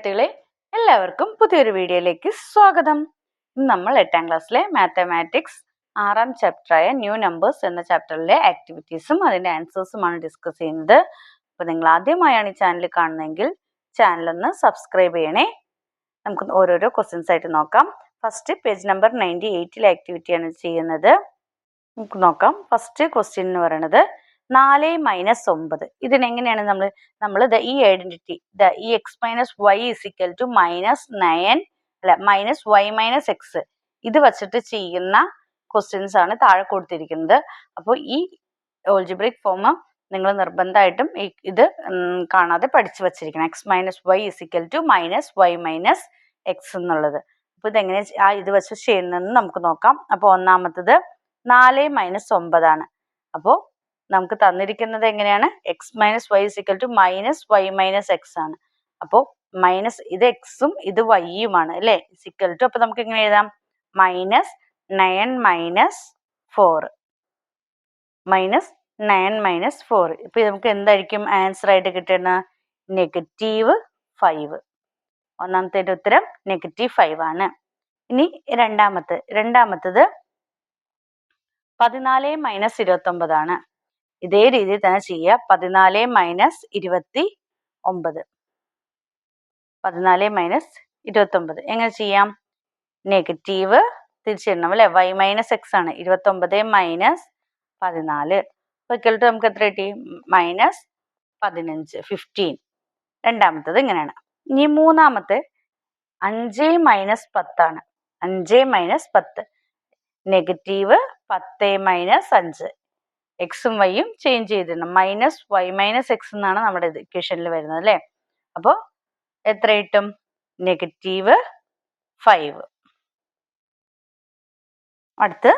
വിദ്യാർത്ഥികളെ എല്ലാവർക്കും പുതിയൊരു വീഡിയോയിലേക്ക് സ്വാഗതം. നമ്മൾ എട്ടാം ക്ലാസ്സിലെ മാത്തമാറ്റിക്സ് ആറാം ചാപ്റ്ററായ ന്യൂ നമ്പേഴ്സ് എന്ന ചാപ്റ്ററിലെ ആക്ടിവിറ്റീസും അതിന്റെ ആൻസേഴ്സുമാണ് ഡിസ്കസ് ചെയ്യുന്നത്. അപ്പോൾ നിങ്ങൾ ആദ്യമായാണ് ഈ ചാനൽ കാണുന്നതെങ്കിൽ ചാനൽ ഒന്ന് സബ്സ്ക്രൈബ് ചെയ്യണേ. നമുക്ക് ഓരോരോ ക്വസ്റ്റ്യൻസ് ആയിട്ട് നോക്കാം. ഫസ്റ്റ് പേജ് നമ്പർ നയന്റി എയ്റ്റിലെ ആക്ടിവിറ്റിയാണ് ചെയ്യുന്നത്. നമുക്ക് നോക്കാം. ഫസ്റ്റ് ക്വസ്റ്റ്യൻ എന്ന് പറയുന്നത് നാല് മൈനസ് ഒമ്പത്. ഇതിനെങ്ങനെയാണ് നമ്മൾ നമ്മൾ ദ ഈ ഐഡന്റിറ്റി ദ ഈ x minus y is equal to minus nine അല്ല മൈനസ് വൈ മൈനസ് എക്സ് ഇത് വച്ചിട്ട് ചെയ്യുന്ന ക്വസ്റ്റ്യൻസ് ആണ് താഴെ കൊടുത്തിരിക്കുന്നത്. അപ്പോൾ ഈ ഓൾജിബ്രിക് ഫോം നിങ്ങൾ നിർബന്ധമായിട്ടും ഇത് കാണാതെ പഠിച്ചു വച്ചിരിക്കണം. X minus y is equal to minus y minus x എന്നുള്ളത്. അപ്പോൾ ഇതെങ്ങനെ ആ ഇത് വെച്ച് ചെയ്യുന്നതെന്ന് നമുക്ക് നോക്കാം. അപ്പോൾ ഒന്നാമത്തത് നാല് മൈനസ് ഒമ്പതാണ്. അപ്പോൾ നമുക്ക് തന്നിരിക്കുന്നത് എങ്ങനെയാണ്? X minus y is equal to minus y minus x ആണ്. അപ്പോൾ മൈനസ് ഇത് എക്സും ഇത് വൈയുമാണ് അല്ലേ? ഇസിക്കൽ ടു അപ്പോൾ നമുക്ക് എങ്ങനെ എഴുതാം? Minus nine minus four minus nine minus four ഇപ്പൊ നമുക്ക് എന്തായിരിക്കും ആൻസർ ആയിട്ട് കിട്ടുന്ന? നെഗറ്റീവ് ഫൈവ് ഒന്നാമത്തെ ഉത്തരം നെഗറ്റീവ് ഫൈവ് ആണ്. ഇനി രണ്ടാമത്തെ രണ്ടാമത്തത് പതിനാല് മൈനസ് ഇരുപത്തി ഒമ്പതാണ് ഇതേ രീതിയിൽ തന്നെ ചെയ്യുക. പതിനാല് മൈനസ് ഇരുപത്തി ഒമ്പത്. പതിനാല് മൈനസ് ഇരുപത്തി ഒമ്പത് എങ്ങനെ ചെയ്യാം? നെഗറ്റീവ് തിരിച്ചിടണം അല്ലെ? വൈ മൈനസ് എക്സ് ആണ്. ഇരുപത്തി ഒമ്പത് മൈനസ് പതിനാല്. ഇക്വൽ ടു നമുക്ക് എത്ര കിട്ടി? മൈനസ് പതിനഞ്ച്. ഫിഫ്റ്റീൻ രണ്ടാമത്തത് ഇങ്ങനെയാണ്. ഇനി മൂന്നാമത്തെ അഞ്ച് മൈനസ് പത്താണ് അഞ്ച് മൈനസ് പത്ത്. നെഗറ്റീവ് പത്ത് മൈനസ് അഞ്ച്. എക്സും വൈയും ചേഞ്ച് ചെയ്തിടണം മൈനസ് വൈ മൈനസ് എക്സ് എന്നാണ് നമ്മുടെ ഇത് ഇക്വേഷനിൽ വരുന്നത് അല്ലേ? അപ്പോൾ എത്ര കിട്ടും? നെഗറ്റീവ് ഫൈവ് അടുത്ത്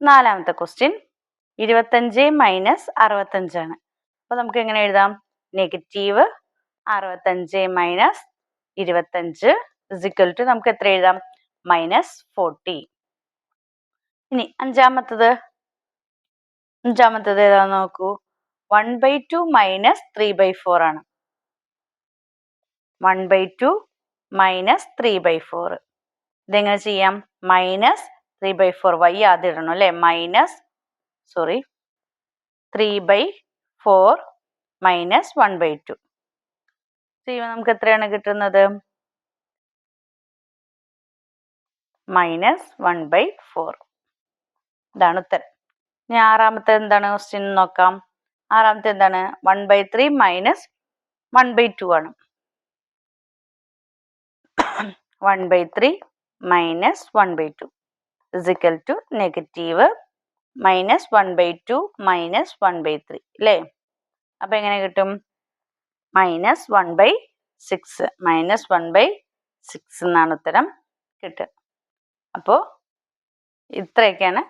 നാലാമത്തെ ക്വസ്റ്റ്യൻ ഇരുപത്തഞ്ച് മൈനസ് അറുപത്തഞ്ചാണ് അപ്പോൾ നമുക്ക് എങ്ങനെ എഴുതാം? നെഗറ്റീവ് അറുപത്തഞ്ച് മൈനസ് ഇരുപത്തഞ്ച് ഇസിക്കൽ ടു നമുക്ക് എത്ര എഴുതാം? മൈനസ് ഫോർട്ടി ഇനി അഞ്ചാമത്തത്. അഞ്ചാമത്തത് ഏതാന്ന് നോക്കൂ. One by two minus three by four ആണ്. One by two minus three by four ഇതെങ്ങനെ ചെയ്യാം? Minus three by four y ആദ്യം ഇടണം അല്ലേ? Minus sorry three by four minus one by two ചെയ്യുമ്പോൾ നമുക്ക് എത്രയാണ് കിട്ടുന്നത്? മൈനസ് വൺ ബൈ ഫോർ ഇതാണ് ഉത്തരം. ഇനി ആറാമത്തെ എന്താണ് ക്വസ്റ്റ്യൻ നോക്കാം. ആറാമത്തെ എന്താണ്? One by three minus one by two ആണ്. One by three minus one by two is equal to negative minus one by two minus one by three അല്ലേ അപ്പം എങ്ങനെ കിട്ടും? Minus one by six minus one by six എന്നാണ് ഉത്തരം കിട്ടുക. അപ്പോൾ ഇത്രയൊക്കെയാണ്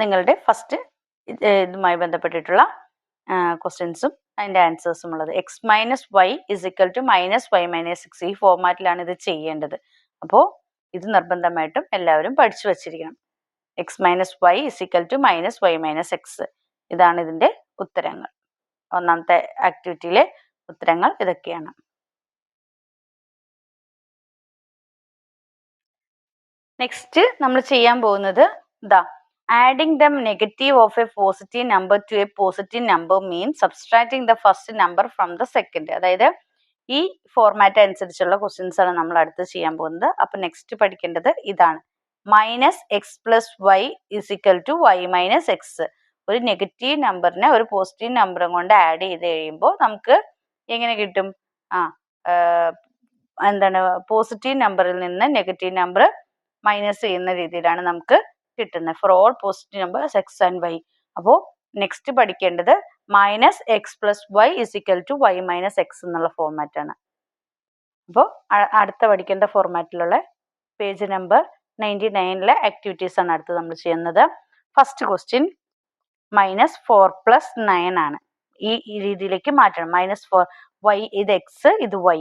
നിങ്ങളുടെ ഫസ്റ്റ് ഇതുമായി ബന്ധപ്പെട്ടിട്ടുള്ള ക്വസ്റ്റ്യൻസും അതിന്റെ ആൻസേഴ്സും ഉള്ളത്. X minus y is equal to minus y minus six ഈ ഫോർമാറ്റിലാണ് ഇത് ചെയ്യേണ്ടത്. അപ്പോൾ ഇത് നിർബന്ധമായിട്ടും എല്ലാവരും പഠിച്ചു വച്ചിരിക്കണം. X minus y is equal to minus y minus x ഇതാണ് ഇതിന്റെ ഉത്തരങ്ങൾ. ഒന്നാമത്തെ ആക്ടിവിറ്റിയിലെ ഉത്തരങ്ങൾ ഇതൊക്കെയാണ്. നെക്സ്റ്റ് നമ്മൾ ചെയ്യാൻ പോകുന്നത് ഇതാ adding the negative of a positive number to a positive number means subtracting the first number from the second അതായത് ഈ ഫോർമാറ്റ് അനുസരിച്ചുള്ള ക്വസ്റ്റ്യൻസ് ആണ് നമ്മൾ അടുത്ത് ചെയ്യാൻ പോകുന്നത്. അപ്പൊ നെക്സ്റ്റ് പഠിക്കേണ്ടത് ഇതാണ്. Minus x plus y is equal to y minus x ഒരു നെഗറ്റീവ് നമ്പറിനെ ഒരു പോസിറ്റീവ് നമ്പറും കൊണ്ട് ആഡ് ചെയ്ത് കഴിയുമ്പോൾ നമുക്ക് എങ്ങനെ കിട്ടും? ആ എന്താണ്? പോസിറ്റീവ് നമ്പറിൽ നിന്ന് നെഗറ്റീവ് നമ്പർ മൈനസ് ചെയ്യുന്ന രീതിയിലാണ് നമുക്ക് കിട്ടുന്നത് for all positive number x and y അപ്പോൾ നെക്സ്റ്റ് പഠിക്കേണ്ടത് minus x plus y is equal to y minus x എന്നുള്ള ഫോർമാറ്റ് ആണ്. അപ്പോൾ അടുത്ത പഠിക്കേണ്ട ഫോർമാറ്റിലുള്ള പേജ് നമ്പർ നയന്റി നയനിലെ ആക്ടിവിറ്റീസ് ആണ് അടുത്ത് നമ്മൾ ചെയ്യുന്നത്. First question minus four plus nine ആണ്. ഈ രീതിയിലേക്ക് മാറ്റണം. മൈനസ് ഫോർ വൈ ഇത് എക്സ് ഇത് വൈ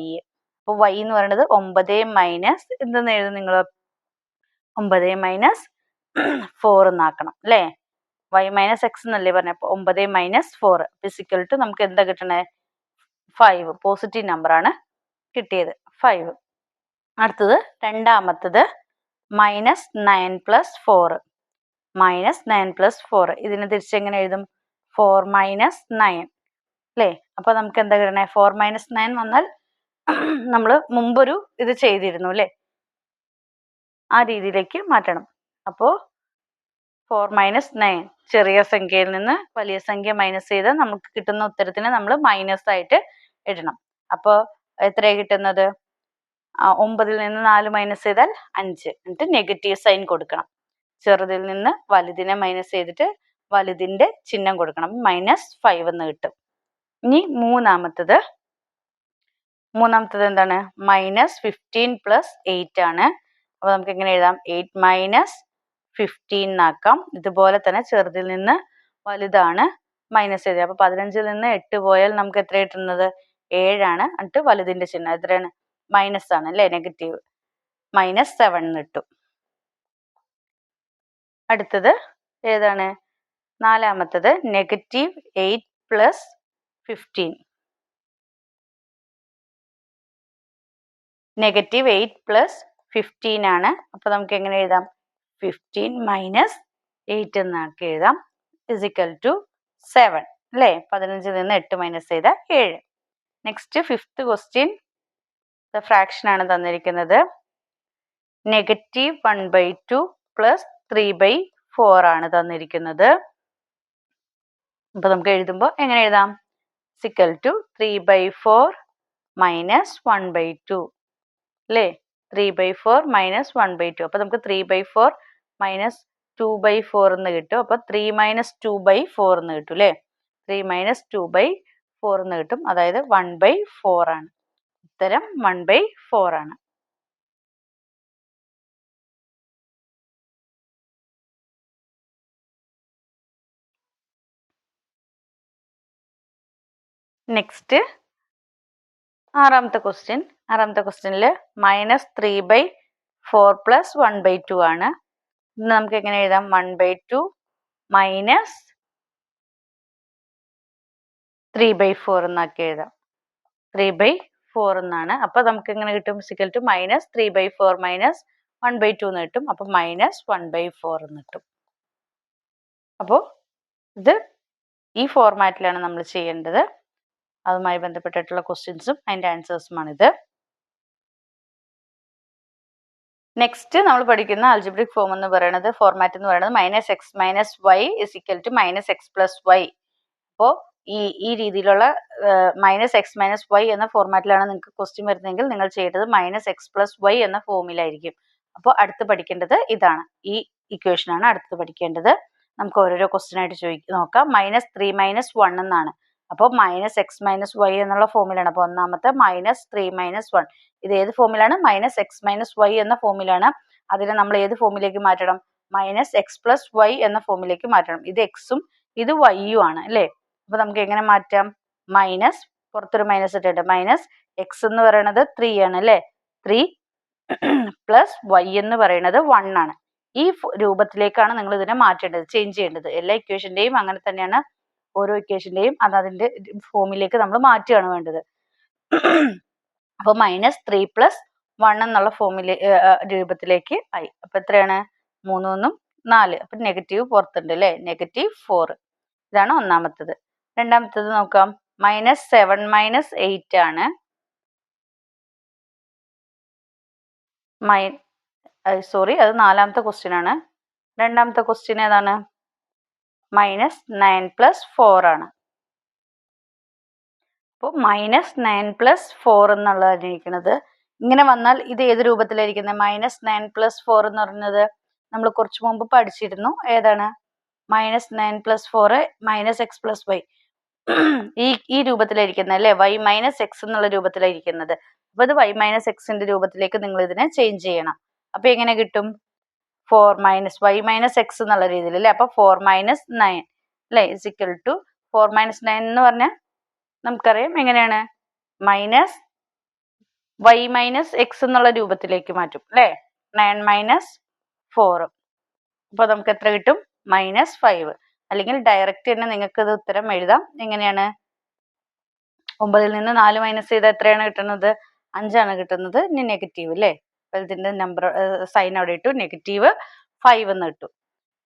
അപ്പോൾ വൈ എന്ന് പറയുന്നത് ഒമ്പത് മൈനസ് എന്തെന്ന് എഴുതും നിങ്ങൾ? ഒമ്പത് മൈനസ് ഫോർ എന്നാക്കണം അല്ലേ? വൈ മൈനസ് എക്സ് എന്നല്ലേ പറഞ്ഞത് അപ്പോൾ ഒമ്പത് മൈനസ് ഫോർ ഫിസിക്കൽ ടു നമുക്ക് എന്താ കിട്ടണേ? ഫൈവ് പോസിറ്റീവ് നമ്പർ ആണ് കിട്ടിയത്. ഫൈവ് അടുത്തത് രണ്ടാമത്തത് minus nine plus four minus nine plus four ഇതിനെ തിരിച്ചെങ്ങനെ എഴുതും? ഫോർ മൈനസ് നയൻ അല്ലേ? അപ്പൊ നമുക്ക് എന്താ കിട്ടണേ? ഫോർ മൈനസ് നയൻ വന്നാൽ നമ്മൾ മുമ്പൊരു ഇത് ചെയ്തിരുന്നു അല്ലേ? ആ രീതിയിലേക്ക് മാറ്റണം. അപ്പോൾ ഫോർ മൈനസ് നയൻ ചെറിയ സംഖ്യയിൽ നിന്ന് വലിയ സംഖ്യ മൈനസ് ചെയ്ത് നമുക്ക് കിട്ടുന്ന ഉത്തരത്തിന് നമ്മൾ മൈനസ് ആയിട്ട് ഇടണം. അപ്പോൾ എത്രയാണ് കിട്ടുന്നത്? ഒമ്പതിൽ നിന്ന് നാല് മൈനസ് ചെയ്താൽ അഞ്ച്. എന്നിട്ട് നെഗറ്റീവ് സൈൻ കൊടുക്കണം. ചെറുതിൽ നിന്ന് വലുതിനെ മൈനസ് ചെയ്തിട്ട് വലുതിന്റെ ചിഹ്നം കൊടുക്കണം. മൈനസ് ഫൈവ് എന്ന് കിട്ടും. ഇനി മൂന്നാമത്തത്. മൂന്നാമത്തത് എന്താണ്? മൈനസ് ഫിഫ്റ്റീൻ പ്ലസ് എയ്റ്റ് ആണ്. അപ്പോൾ നമുക്ക് എങ്ങനെ എഴുതാം? എയ്റ്റ് മൈനസ് ഫിഫ്റ്റീൻ ആക്കാം. ഇതുപോലെ തന്നെ ചെറുതിൽ നിന്ന് വലുതാണ് മൈനസ് ചെയ്തത് അപ്പൊ പതിനഞ്ചിൽ നിന്ന് എട്ട് പോയാൽ നമുക്ക് എത്ര കിട്ടുന്നത് ഏഴാണ്. എന്നിട്ട് വലുതിന്റെ ചിഹ്നം എത്രയാണ്? മൈനസ് ആണ് അല്ലേ? നെഗറ്റീവ് മൈനസ് സെവൻ കിട്ടും. അടുത്തത് ഏതാണ്? നാലാമത്തത് negative eight plus fifteen negative eight plus fifteen ആണ്. അപ്പൊ നമുക്ക് എങ്ങനെ എഴുതാം? ഫിഫ്റ്റീൻ മൈനസ് എയ്റ്റ് എന്നാക്കി എഴുതാം. ഫിസിക്കൽ ടു സെവൻ അല്ലേ? പതിനഞ്ചിൽ നിന്ന് എട്ട് മൈനസ് ചെയ്ത ഏഴ്. നെക്സ്റ്റ് ഫിഫ്ത്ത് ക്വസ്റ്റ്യൻ ഫ്രാക്ഷൻ ആണ് തന്നിരിക്കുന്നത്. Negative one by two plus three by four ആണ് തന്നിരിക്കുന്നത്. അപ്പൊ നമുക്ക് എഴുതുമ്പോൾ എങ്ങനെ എഴുതാം? Is equal to three by four minus one by two അല്ലേ? Three by four minus one by two അപ്പൊ നമുക്ക് three by four minus two by four എന്ന് കിട്ടും. അപ്പൊ three minus two by four എന്ന് കിട്ടും അല്ലേ three minus two by four എന്ന് കിട്ടും. അതായത് വൺ ബൈ ഫോർ ആണ്. ഉത്തരം വൺ ബൈ ഫോർ ആണ്. നെക്സ്റ്റ് ആറാമത്തെ ക്വസ്റ്റ്യൻ ആറാമത്തെ ക്വസ്റ്റ്യനിൽ minus three by four plus one by two ആണ്. നമുക്ക് എങ്ങനെ എഴുതാം? One by two minus three by four എന്നാക്കി എഴുതാം. ത്രീ ബൈ ഫോർ എന്നാണ് അപ്പൊ നമുക്ക് എങ്ങനെ കിട്ടും? Is equal to minus three by four minus one by two എന്ന് കിട്ടും. അപ്പൊ മൈനസ് വൺ ബൈ ഫോർ എന്ന് കിട്ടും. അപ്പോൾ ഇത് ഈ ഫോർമാറ്റിലാണ് നമ്മൾ ചെയ്യേണ്ടത്. അതുമായി ബന്ധപ്പെട്ടിട്ടുള്ള ക്വസ്റ്റ്യൻസും അതിന്റെ ആൻസേഴ്സുമാണിത് നെക്സ്റ്റ് നമ്മൾ പഠിക്കുന്ന അൽജിബ്രിക് ഫോം എന്ന് പറയുന്നത് ഫോർമാറ്റ് എന്ന് പറയുന്നത് minus x minus y is equal to minus x plus y അപ്പോൾ ഈ ഈ രീതിയിലുള്ള മൈനസ് എക്സ് മൈനസ് വൈ എന്ന ഫോർമാറ്റിലാണ് നിങ്ങൾക്ക് ക്വസ്റ്റ്യൻ വരുന്നതെങ്കിൽ നിങ്ങൾ ചെയ്യേണ്ടത് മൈനസ് എക്സ് പ്ലസ് വൈ എന്ന ഫോമിലായിരിക്കും അപ്പോൾ അടുത്ത് പഠിക്കേണ്ടത് ഇതാണ്. ഈ ഇക്വേഷനാണ് അടുത്ത് പഠിക്കേണ്ടത്. നമുക്ക് ഓരോരോ ക്വസ്റ്റ്യൻ ആയിട്ട് ചോദിക്കാം നോക്കാം. മൈനസ് ത്രീ മൈനസ് വൺ എന്നാണ്. അപ്പോൾ മൈനസ് എക്സ് മൈനസ് വൈ എന്നുള്ള ഫോമിലാണ് അപ്പോൾ ഒന്നാമത്തെ മൈനസ് ത്രീ മൈനസ് വൺ ഇത് ഏത് ഫോമിലാണ് മൈനസ് എക്സ് മൈനസ് വൈ എന്ന ഫോമിലാണ് അതിനെ നമ്മൾ ഏത് ഫോമിലേക്ക് മാറ്റണം? മൈനസ് എക്സ് പ്ലസ് വൈ എന്ന ഫോമിലേക്ക് മാറ്റണം. ഇത് എക്സും ഇത് വൈയും ആണ് അല്ലേ? അപ്പൊ നമുക്ക് എങ്ങനെ മാറ്റാം? മൈനസ് പുറത്തൊരു മൈനസ് ഇട്ടിട്ട് മൈനസ് എക്സ് എന്ന് പറയുന്നത് ത്രീ ആണ് അല്ലേ? ത്രീ പ്ലസ് വൈ എന്ന് പറയുന്നത് വൺ ആണ്. ഈ രൂപത്തിലേക്കാണ് നിങ്ങൾ ഇതിനെ മാറ്റേണ്ടത് ചേഞ്ച് ചെയ്യേണ്ടത്. എല്ലാ ഇക്വേഷന്റെയും അങ്ങനെ തന്നെയാണ് ഓരോ ഇക്വേഷന്റെയും അത് അതിന്റെ ഫോമിലേക്ക് നമ്മൾ മാറ്റുകയാണ് വേണ്ടത്. അപ്പൊ മൈനസ് ത്രീ പ്ലസ് വൺ എന്നുള്ള ഫോമിലെ രൂപത്തിലേക്ക് ആയി. അപ്പൊ എത്രയാണ്? മൂന്നൊന്നും നാല്. അപ്പൊ നെഗറ്റീവ് പുറത്തുണ്ട് അല്ലേ? നെഗറ്റീവ് ഫോർ ഇതാണ് ഒന്നാമത്തത്. രണ്ടാമത്തത് നോക്കാം. മൈനസ് സെവൻ മൈനസ് എയ്റ്റ് ആണ്. മൈ സോറി അത് നാലാമത്തെ ക്വസ്റ്റ്യൻ ആണ്. രണ്ടാമത്തെ ക്വസ്റ്റ്യൻ ഏതാണ്? മൈനസ് നയൻ പ്ലസ് ഫോർ ആണ്. അപ്പോൾ മൈനസ് നയൻ പ്ലസ് ഫോർ എന്നുള്ളതാണ് ഇരിക്കുന്നത് ഇങ്ങനെ വന്നാൽ ഇത് ഏത് രൂപത്തിലായിരിക്കുന്നത്? മൈനസ് നയൻ പ്ലസ് ഫോർ എന്ന് പറയുന്നത് നമ്മൾ കുറച്ച് മുമ്പ് പഠിച്ചിരുന്നു. ഏതാണ്? Minus nine plus four minus x plus y ഈ ഈ രൂപത്തിലായിരിക്കുന്നത് അല്ലേ? വൈ മൈനസ് എക്സ് എന്നുള്ള രൂപത്തിലായിരിക്കുന്നത്. അപ്പൊ ഇത് വൈ മൈനസ് എക്സിന്റെ രൂപത്തിലേക്ക് നിങ്ങൾ ഇതിനെ ചേഞ്ച് ചെയ്യണം. അപ്പൊ എങ്ങനെ കിട്ടും? Four minus y minus x എന്നുള്ള രീതിയിൽ അല്ലേ? അപ്പൊ ഫോർ മൈനസ് നയൻ അല്ലേ? Is equal to four minus nine എന്ന് പറഞ്ഞാൽ നമുക്കറിയാം എങ്ങനെയാണ്? മൈനസ് വൈ മൈനസ് എക്സ് എന്നുള്ള രൂപത്തിലേക്ക് മാറ്റും അല്ലേ? നയൻ മൈനസ് ഫോർ അപ്പോൾ നമുക്ക് എത്ര കിട്ടും? മൈനസ് ഫൈവ് അല്ലെങ്കിൽ ഡയറക്റ്റ് തന്നെ നിങ്ങൾക്ക് ഇത് ഉത്തരം എഴുതാം. എങ്ങനെയാണ്? ഒമ്പതിൽ നിന്ന് നാല് മൈനസ് ചെയ്താൽ എത്രയാണ് കിട്ടുന്നത്? അഞ്ചാണ് കിട്ടുന്നത്. ഇനി നെഗറ്റീവ് അല്ലേ? അപ്പോൾ ഇതിന്റെ നമ്പർ സൈൻ അവിടെ ഇട്ടു. നെഗറ്റീവ് ഫൈവ് എന്ന് ഇട്ടു.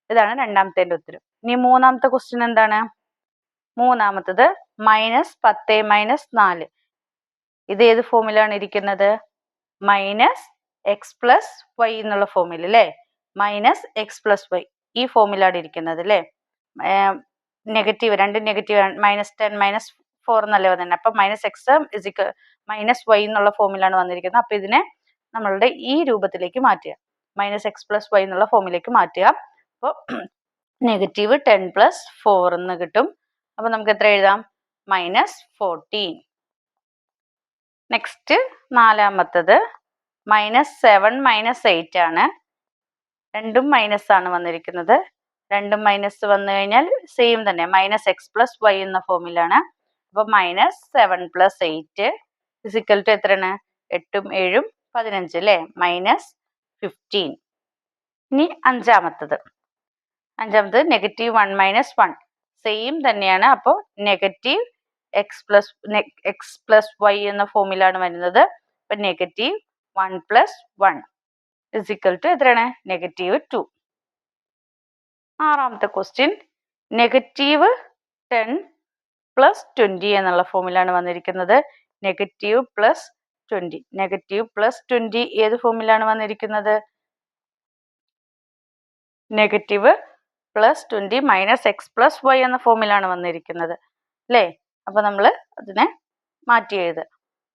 ഇതാണ് രണ്ടാമത്തെ ഉത്തരം. ഇനി മൂന്നാമത്തെ ക്വസ്റ്റ്യൻ എന്താണ്? മൂന്നാമത്തത് മൈനസ് പത്ത് മൈനസ് നാല്. ഇത് ഏത് ഫോമിലാണ് ഇരിക്കുന്നത്? മൈനസ് എക്സ് പ്ലസ് വൈ എന്നുള്ള ഫോമിൽ അല്ലേ മൈനസ് എക്സ് പ്ലസ് വൈ ഈ ഫോമിലാണ് ഇരിക്കുന്നത് അല്ലേ നെഗറ്റീവ് രണ്ട് negative minus ten minus four എന്നല്ലേ വന്നിട്ടുണ്ട് അപ്പം മൈനസ് എക്സ് മൈനസ് വൈ എന്നുള്ള ഫോമിലാണ് വന്നിരിക്കുന്നത്. അപ്പം ഇതിനെ നമ്മളുടെ ഈ രൂപത്തിലേക്ക് മാറ്റുക. മൈനസ് എക്സ് പ്ലസ് വൈ എന്നുള്ള ഫോമിലേക്ക് മാറ്റുക. അപ്പോൾ നെഗറ്റീവ് ടെൻ പ്ലസ് ഫോർ എന്ന് കിട്ടും. അപ്പോൾ നമുക്ക് എത്ര എഴുതാം? മൈനസ് ഫോർട്ടീൻ നെക്സ്റ്റ് നാലാമത്തത് മൈനസ് സെവൻ മൈനസ് എയ്റ്റ് ആണ്. രണ്ടും മൈനസ് ആണ് വന്നിരിക്കുന്നത്. രണ്ടും മൈനസ് വന്നു കഴിഞ്ഞാൽ സെയിം തന്നെ. മൈനസ് എക്സ് പ്ലസ് വൈ എന്ന ഫോമിലാണ് അപ്പോൾ minus seven plus eight is equal to എത്രയാണ്? എട്ടും ഏഴും പതിനഞ്ച് അല്ലേ മൈനസ് ഫിഫ്റ്റീൻ ഇനി അഞ്ചാമത്തത്. അഞ്ചാമത്തത് negative one minus one same തന്നെയാണ് അപ്പോൾ negative x plus x plus y എന്ന ഫോമിലാണ് വരുന്നത്. അപ്പം negative one plus one is equal to എത്രയാണ്? നെഗറ്റീവ് ടു ആറാമത്തെ question negative ten plus twenty എന്നുള്ള ഫോമിലാണ് വന്നിരിക്കുന്നത്. Negative plus twenty negative plus twenty ഏത് ഫോമിലാണ് വന്നിരിക്കുന്നത്? Negative plus twenty minus x plus y എന്ന ഫോമിലാണ് വന്നിരിക്കുന്നത്. അല്ലേ അപ്പോൾ നമ്മൾ അതിനെ മാറ്റി എഴുതുക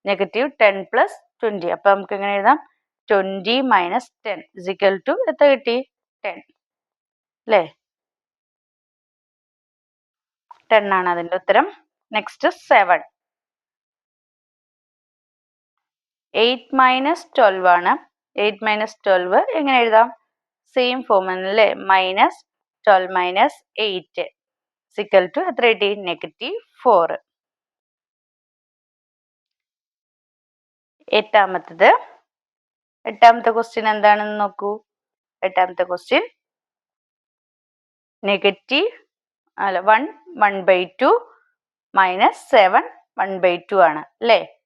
നെഗറ്റീവ് ടെൻ പ്ലസ് ട്വന്റി അപ്പോൾ നമുക്ക് എങ്ങനെ എഴുതാം? Twenty minus ten is equal to എത്ര കിട്ടി? ടെൻ അല്ലേ ടെൻ ആണ് അതിന്റെ ഉത്തരം. Next seven eight minus twelve ആണ്. എയ്റ്റ് മൈനസ് ട്വൽവ് എങ്ങനെ എഴുതാം? സെയിം ഫോം അല്ലേ? Minus twelve minus eight equal to എത്ര കിട്ടി? നെഗറ്റീവ് ഫോർ എട്ടാമത്തത്. എട്ടാമത്തെ ക്വസ്റ്റ്യൻ എന്താണെന്ന് നോക്കൂ. എട്ടാമത്തെ ക്വസ്റ്റ്യൻ നെഗറ്റീവ് അല്ല one one by two minus seven one by two ആണ്. അല്ലേ?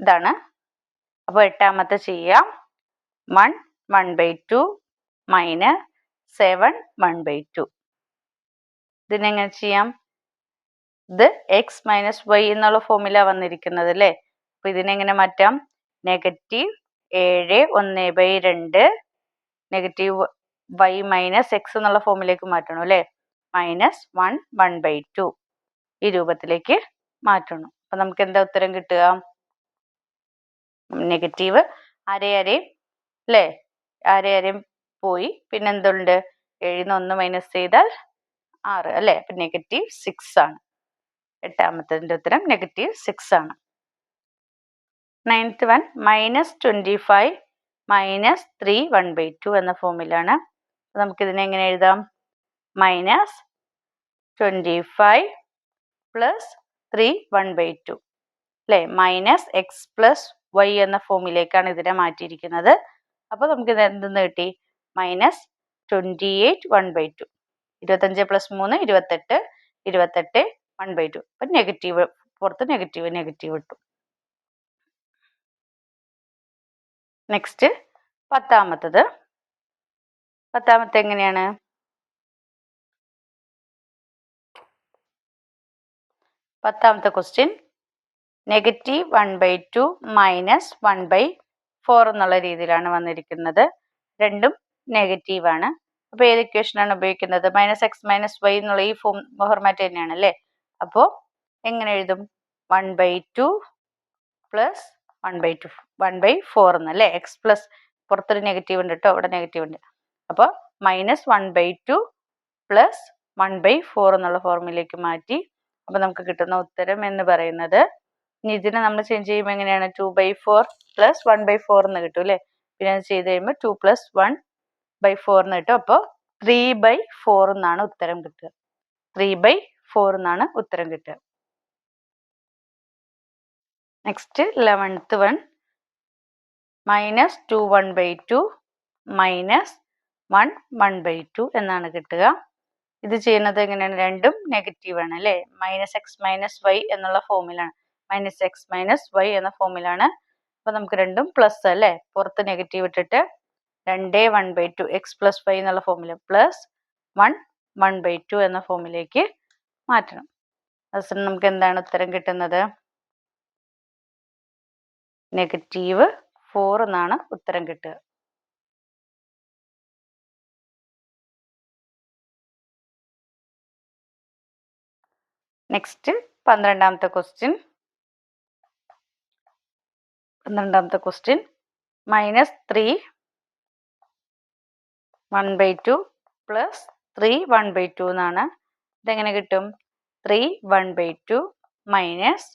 ഇതാണ് അപ്പോൾ എട്ടാമത്തെ ചെയ്യാം. One one by two minus seven one by two ഇതിനെങ്ങനെ ചെയ്യാം? ഇത് എക്സ് മൈനസ് വൈ എന്നുള്ള ഫോമിലാണ് വന്നിരിക്കുന്നത് അല്ലേ? അപ്പൊ ഇതിനെങ്ങനെ മാറ്റാം? നെഗറ്റീവ് ഏഴ് ഒന്ന് ബൈ രണ്ട്. നെഗറ്റീവ് വൈ മൈനസ് എക്സ് എന്നുള്ള ഫോമിലേക്ക് മാറ്റണം അല്ലേ? Minus one one by two ഈ രൂപത്തിലേക്ക് മാറ്റണം. അപ്പൊ നമുക്ക് എന്താ ഉത്തരം കിട്ടുക? നെഗറ്റീവ് അരയരയും അരയും അല്ലേ അരയരയും അരയും പോയി. പിന്നെ എന്തുണ്ട്? ഏഴിന്ന് ഒന്ന് മൈനസ് ചെയ്താൽ ആറ് അല്ലേ? അപ്പം നെഗറ്റീവ് സിക്സ് ആണ്. എട്ടാമത്തതിന്റെ ഉത്തരം നെഗറ്റീവ് സിക്സ് ആണ്. Ninth one minus twenty five minus three one by two എന്ന ഫോമിലാണ് നമുക്കിതിനെ എങ്ങനെ എഴുതാം? Minus twenty five plus three one by two അല്ലേ മൈനസ് എക്സ് പ്ലസ് വൈ എന്ന ഫോമിലേക്കാണ് ഇതിനെ മാറ്റിയിരിക്കുന്നത്. അപ്പോൾ നമുക്ക് ഇത് എന്തെന്ന് കിട്ടി? Minus twenty eight one by two ഇരുപത്തഞ്ച് പ്ലസ് മൂന്ന് ഇരുപത്തെട്ട് ഇരുപത്തെട്ട് വൺ ബൈ ടു അപ്പം നെഗറ്റീവ് പുറത്ത് നെഗറ്റീവ് നെഗറ്റീവ് ഇട്ടു. നെക്സ്റ്റ് പത്താമത്തത്. പത്താമത്തെ എങ്ങനെയാണ്? പത്താമത്തെ question negative one by two minus one by four എന്നുള്ള രീതിയിലാണ് വന്നിരിക്കുന്നത്. രണ്ടും നെഗറ്റീവ് ആണ്. അപ്പോൾ ഏത് ഇക്വേഷനാണ് ഉപയോഗിക്കുന്നത്? മൈനസ് എക്സ് മൈനസ് വൈ എന്നുള്ള ഈ ഫോം ഫോർമാറ്റ് തന്നെയാണ് അല്ലേ? അപ്പോൾ എങ്ങനെ എഴുതും? One by two plus one by two one by four എന്നല്ലേ എക്സ് പ്ലസ് പുറത്തൊരു നെഗറ്റീവ് ഉണ്ട് കേട്ടോ അവിടെ നെഗറ്റീവ് ഉണ്ട്. അപ്പോൾ minus one by two plus one by four എന്നുള്ള ഫോർമുലയിലേക്ക് മാറ്റി അപ്പോൾ നമുക്ക് കിട്ടുന്ന ഉത്തരം എന്ന് പറയുന്നത് ഇനി ഇതിനെ നമ്മൾ ചേഞ്ച് ചെയ്യുമ്പോൾ എങ്ങനെയാണ്? Two by four plus one by four എന്ന് കിട്ടും അല്ലേ? പിന്നെ അത് ചെയ്ത് കഴിയുമ്പോൾ two plus one by four എന്ന് കിട്ടും. അപ്പോൾ ത്രീ ബൈ ഫോർ എന്നാണ് ഉത്തരം കിട്ടുക. ത്രീ ബൈ ഫോർ എന്നാണ് ഉത്തരം കിട്ടുക. Next eleventh one minus two one by two minus one one by two എന്നാണ് കിട്ടുക. ഇത് ചെയ്യുന്നത് എങ്ങനെയാണ്? രണ്ടും നെഗറ്റീവ് ആണ് അല്ലേ? മൈനസ് എക്സ് മൈനസ് വൈ എന്നുള്ള ഫോമിലാണ് മൈനസ് എക്സ് മൈനസ് വൈ എന്ന ഫോമിലാണ് അപ്പൊ നമുക്ക് രണ്ടും പ്ലസ് അല്ലേ? പുറത്ത് നെഗറ്റീവ് ഇട്ടിട്ട് രണ്ടേ one by two x plus y എന്നുള്ള ഫോമിൽ plus one one by two എന്ന ഫോമിലേക്ക് മാറ്റണം. അതിന് നമുക്ക് എന്താണ് ഉത്തരം കിട്ടുന്നത്? നെഗറ്റീവ് ഫോർ എന്നാണ് ഉത്തരം കിട്ടുക. നെക്സ്റ്റ് പന്ത്രണ്ടാമത്തെ ക്വസ്റ്റ്യൻ പന്ത്രണ്ടാമത്തെ question minus three one by two plus three one by two എന്നാണ്. ഇതെങ്ങനെ കിട്ടും? Three one by two minus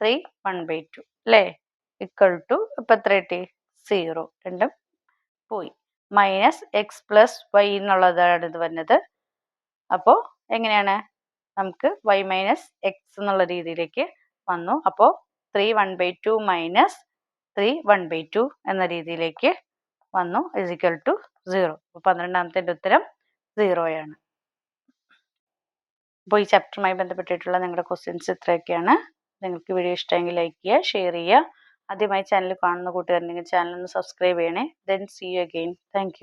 three one by two അല്ലേ? ഇക്വൽ ടു ഇപ്പം എത്ര കിട്ടി? സീറോ രണ്ടും പോയി. മൈനസ് എക്സ് പ്ലസ് വൈ എന്നുള്ളതാണ് ഇത് വന്നത്. അപ്പോൾ എങ്ങനെയാണ്? നമുക്ക് വൈ മൈനസ് എക്സ് എന്നുള്ള രീതിയിലേക്ക് വന്നു. അപ്പോൾ three one by two minus three one by two എന്ന രീതിയിലേക്ക് വന്നു. ഇസിക്കൽ ടു സീറോ പന്ത്രണ്ടാമത്തെ ഉത്തരം സീറോയാണ് അപ്പോൾ ഈ ചാപ്റ്ററുമായി ബന്ധപ്പെട്ടിട്ടുള്ള നിങ്ങളുടെ ക്വസ്റ്റ്യൻസ് ഇത്രയൊക്കെയാണ്. നിങ്ങൾക്ക് വീഡിയോ ഇഷ്ടമെങ്കിൽ ലൈക്ക് ചെയ്യുക ഷെയർ ചെയ്യുക. ആദ്യമായി ചാനൽ കാണുന്ന കൂട്ടുകാരുണ്ടെങ്കിൽ ചാനൽ ഒന്ന് സബ്സ്ക്രൈബ് ചെയ്യണേ. Then see you again thank